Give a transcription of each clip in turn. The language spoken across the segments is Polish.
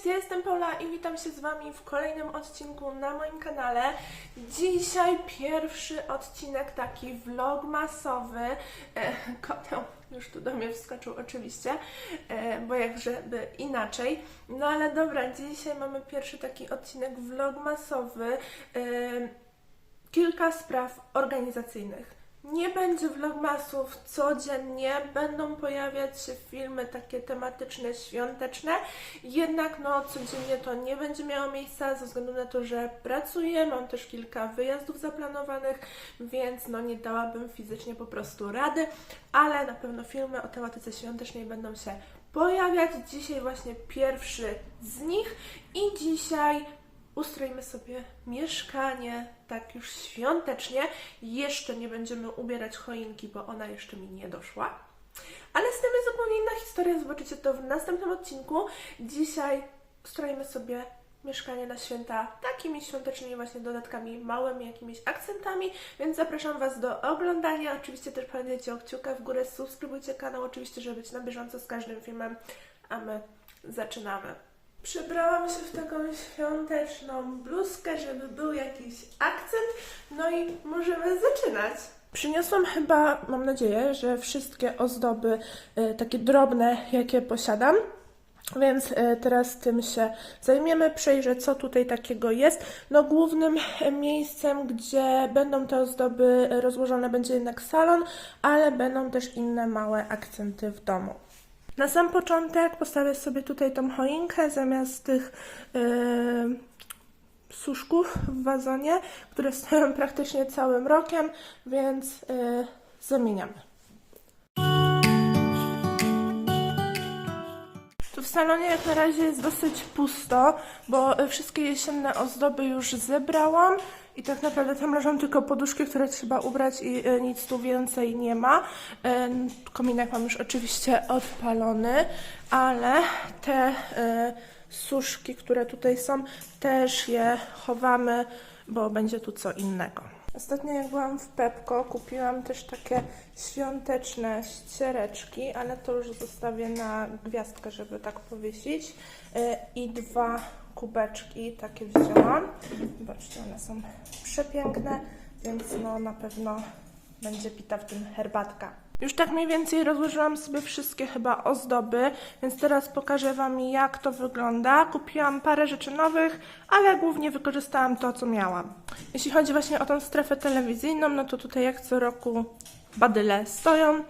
Cześć, ja jestem Paula i witam się z Wami w kolejnym odcinku na moim kanale. Dzisiaj pierwszy odcinek taki vlogmasowy. E, Koteł już tu do mnie wskoczył oczywiście, e, bo jakżeby inaczej. No ale dobra, dzisiaj mamy pierwszy taki odcinek vlogmasowy. E, kilka spraw organizacyjnych. Nie będzie vlogmasów codziennie, będą pojawiać się filmy takie tematyczne, świąteczne, jednak no codziennie to nie będzie miało miejsca ze względu na to, że pracuję, mam też kilka wyjazdów zaplanowanych, więc no nie dałabym fizycznie po prostu rady, ale na pewno filmy o tematyce świątecznej będą się pojawiać. Dzisiaj właśnie pierwszy z nich i dzisiaj ustroimy sobie mieszkanie tak już świątecznie. Jeszcze nie będziemy ubierać choinki, bo ona jeszcze mi nie doszła. Ale z tym jest zupełnie inna historia, zobaczycie to w następnym odcinku. Dzisiaj ustroimy sobie mieszkanie na święta takimi świątecznymi właśnie dodatkami, małymi jakimiś akcentami, więc zapraszam Was do oglądania. Oczywiście też pamiętajcie o kciuka w górę, subskrybujcie kanał, oczywiście, żeby być na bieżąco z każdym filmem, a my zaczynamy. Przebrałam się w taką świąteczną bluzkę, żeby był jakiś akcent, no i możemy zaczynać. Przyniosłam chyba, mam nadzieję, że wszystkie ozdoby y, takie drobne, jakie posiadam. Więc y, teraz tym się zajmiemy, przejrzę co tutaj takiego jest. No głównym e, miejscem, gdzie będą te ozdoby rozłożone będzie jednak salon, ale będą też inne małe akcenty w domu. Na sam początek postawię sobie tutaj tą choinkę zamiast tych yy, suszków w wazonie, które stoją praktycznie całym rokiem, więc yy, zamieniamy. Tu w salonie jak na razie jest dosyć pusto, bo wszystkie jesienne ozdoby już zebrałam i tak naprawdę tam leżą tylko poduszki, które trzeba ubrać i y, nic tu więcej nie ma. Y, Kominek mam już oczywiście odpalony, ale te y, suszki, które tutaj są, też je chowamy, bo będzie tu co innego. Ostatnio jak byłam w Pepko, kupiłam też takie świąteczne ściereczki, ale to już zostawię na gwiazdkę, żeby tak powiesić. I dwa kubeczki takie wzięłam. Zobaczcie, one są przepiękne, więc no na pewno będzie pita w tym herbatka. Już tak mniej więcej rozłożyłam sobie wszystkie chyba ozdoby, więc teraz pokażę Wam jak to wygląda. Kupiłam parę rzeczy nowych, ale głównie wykorzystałam to, co miałam. Jeśli chodzi właśnie o tą strefę telewizyjną, no to tutaj jak co roku badyle stoją.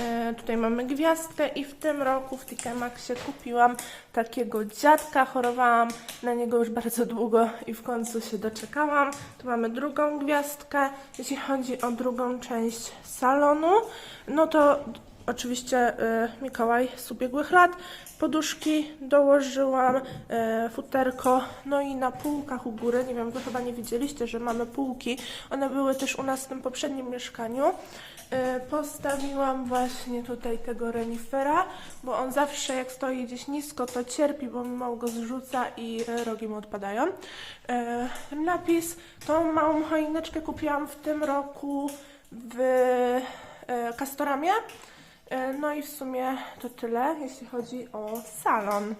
E, tutaj mamy gwiazdkę i w tym roku w TK Maxie kupiłam takiego dziadka. Chorowałam na niego już bardzo długo i w końcu się doczekałam. Tu mamy drugą gwiazdkę. Jeśli chodzi o drugą część salonu, no to oczywiście y, Mikołaj z ubiegłych lat. Poduszki dołożyłam, y, futerko, no i na półkach u góry, nie wiem, wy chyba nie widzieliście, że mamy półki. One były też u nas w tym poprzednim mieszkaniu. Y, Postawiłam właśnie tutaj tego renifera, bo on zawsze jak stoi gdzieś nisko, to cierpi, bo mało go zrzuca i rogi mu odpadają. Napis, tą małą choineczkę kupiłam w tym roku w e, Castoramie. E, No i w sumie to tyle, jeśli chodzi o salon.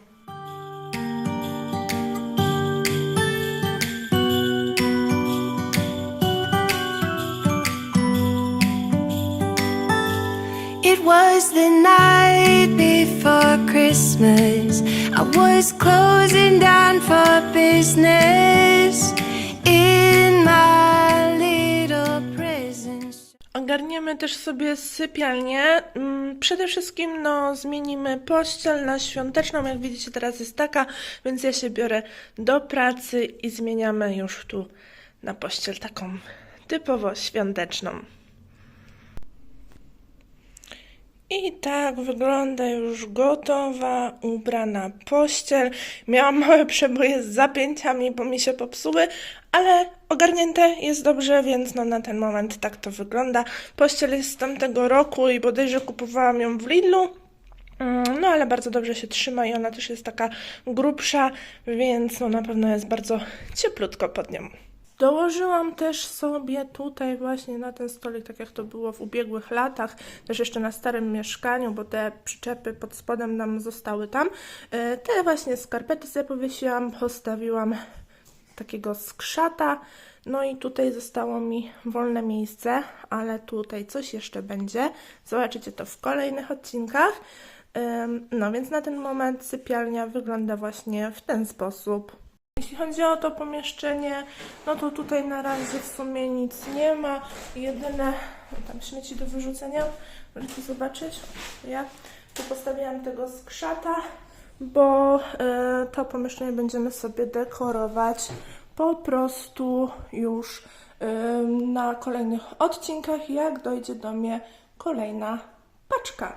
It was the night before Christmas. I was closing down for business Ogarniemy też sobie sypialnię. Mm, Przede wszystkim no, zmienimy pościel na świąteczną. Jak widzicie teraz jest taka, więc ja się biorę do pracy i zmieniamy już tu na pościel taką typowo świąteczną. I tak wygląda już gotowa, ubrana pościel. Miałam małe przeboje z zapięciami, bo mi się popsuły, ale ogarnięte jest dobrze, więc no na ten moment tak to wygląda. Pościel jest z tamtego roku i bodajże kupowałam ją w Lidlu. Mm, No ale bardzo dobrze się trzyma i ona też jest taka grubsza, więc no na pewno jest bardzo cieplutko pod nią. Dołożyłam też sobie tutaj właśnie na ten stolik, tak jak to było w ubiegłych latach, też jeszcze na starym mieszkaniu, bo te przyczepy pod spodem nam zostały tam. E, Te właśnie skarpety sobie powiesiłam, postawiłam takiego skrzata, no i tutaj zostało mi wolne miejsce, ale tutaj coś jeszcze będzie. Zobaczycie to w kolejnych odcinkach. No więc na ten moment sypialnia wygląda właśnie w ten sposób. Jeśli chodzi o to pomieszczenie, no to tutaj na razie w sumie nic nie ma. Jedyne tam śmieci do wyrzucenia, możecie zobaczyć. Ja tu postawiłam tego skrzata, bo e, to pomieszczenie będziemy sobie dekorować po prostu już e, na kolejnych odcinkach, jak dojdzie do mnie kolejna paczka.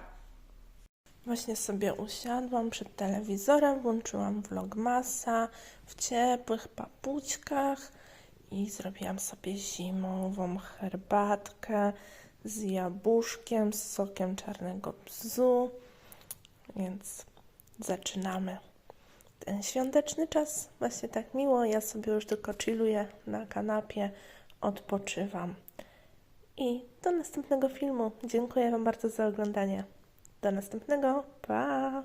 Właśnie sobie usiadłam przed telewizorem, włączyłam vlogmasa w ciepłych papućkach i zrobiłam sobie zimową herbatkę z jabłuszkiem, z sokiem czarnego bzu. Więc zaczynamy ten świąteczny czas. Właśnie tak miło. Ja sobie już tylko chilluję na kanapie, odpoczywam. I do następnego filmu. Dziękuję Wam bardzo za oglądanie. Do następnego. Pa!